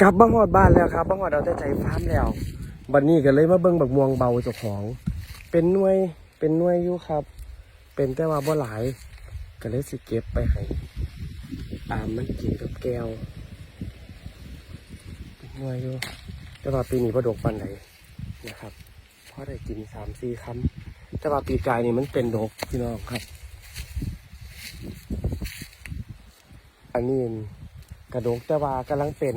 กลับมาฮอดบ้านแล้วครับมาฮอดเอาแต่ใจฟาร์มแล้วบัดนี้ก็เลยมาเบิ่งบักม่วงเบาเจ้าของ เป็นหน่วยเป็นหน่วยอยู่ครับ เป็นแต่ว่าบ่หลายก็เลยสิเก็บไปให้อามมันกินกับแก้วเป็นหน่วยอยู่แต่ว่าปีนี้บ่ดกปานใดนนะครับเพราะได้กินสามสี่คำแต่ว่าปีกายนี่มันเป็นดกพี่น้องครับ อันนี้กระดกแต่ว่ากำลังเป็น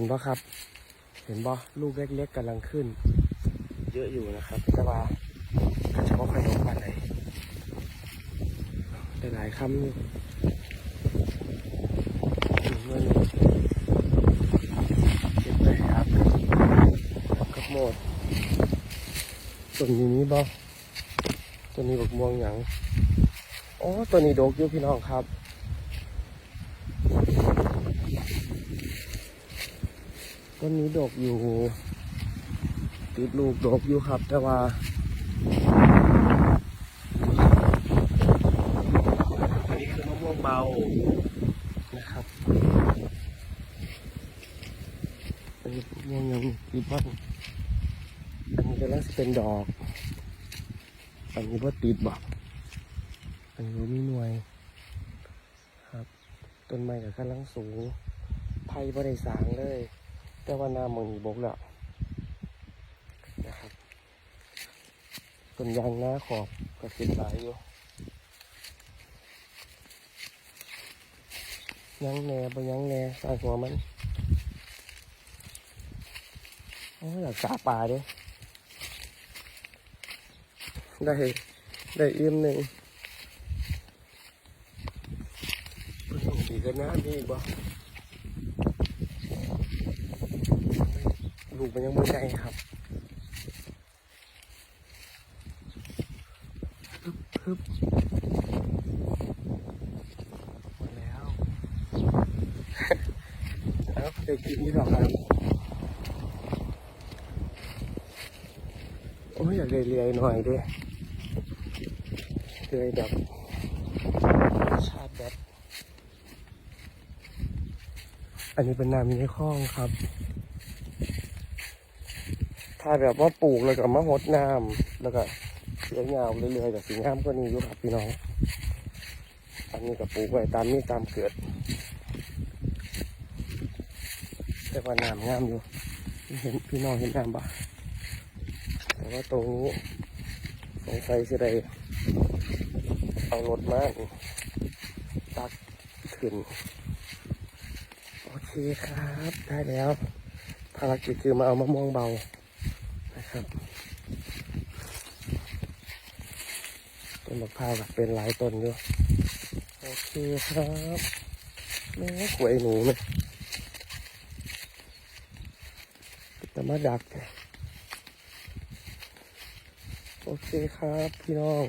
ห็นป่ะครับ เห็นป่ะลูกเล็กๆกำลังขึ้น เยอะอยู่นะครับแต่ว่าก็จะไม่ค่อยดกปานใดได้หลายคำเก็บไปครับกับโหมดต้นนี้นี้บ่ต้นนี้บกม่วงหยัง โอ๋อตัวนี้ดกอยู่พี่น้องครับ ต้นนี้ดกอยู่ติดลูกดกอยู่ครับ แต่ว่าอันนี้คือมะม่วงเบานะครับอันนี้มะม่วงยังติดบ้างอันนี้กำลังจะเป็นดอก อันนี้ว่าติดบอกอันนี้บ่มีหน่วยครับต้นไม้กับกำลังสูงไผ่บ่ได้สางเลย แต่ว่าน้ำมันบกแล้วนะครับต้นยางหน้าขอบก็ขึ้นหลายอยู่ยังแหน่บยังแหน่ใส่หัวมันโอ้ยอยากสาปลาเด้ได้ ได้อิ่มหนึ่งเพิ่งดีกันนะดีบ่ ลูกมันยังไม่ใช่ครับฮึบฮึบหมดแล้วแล้วไปกินนี่หรอครับโอ้ยอยากเลียๆหน่อยด้วยเลยแบบชาติแบบอันนี้เป็นน้ำในคลองครับ ถ้าแบบว่าปลูกแล้วก็มาหดน้ำแล้วก็เลี้ยงยาวเรื่อยๆแต่สีงามก็นี้อยู่ครับพี่น้อง อันนี้ก็ปลูกไว้ตามนี้ตามเกิด แต่ว่าน้ำงามอยู่ เห็นพี่น้องเห็นน้ำปะแต่ว่าตรงนี้สงสัยจะได้เอารถมาตักขึ้น โอเคครับ ได้แล้ว ภารกิจคือมาเอามะม่วงเบา ครับต้นมะพร้าวก็เป็นหลายต้นอยู่โอเคครับแม่ขวยหนูเลยแต่มาดัก โอเคครับพี่น้อง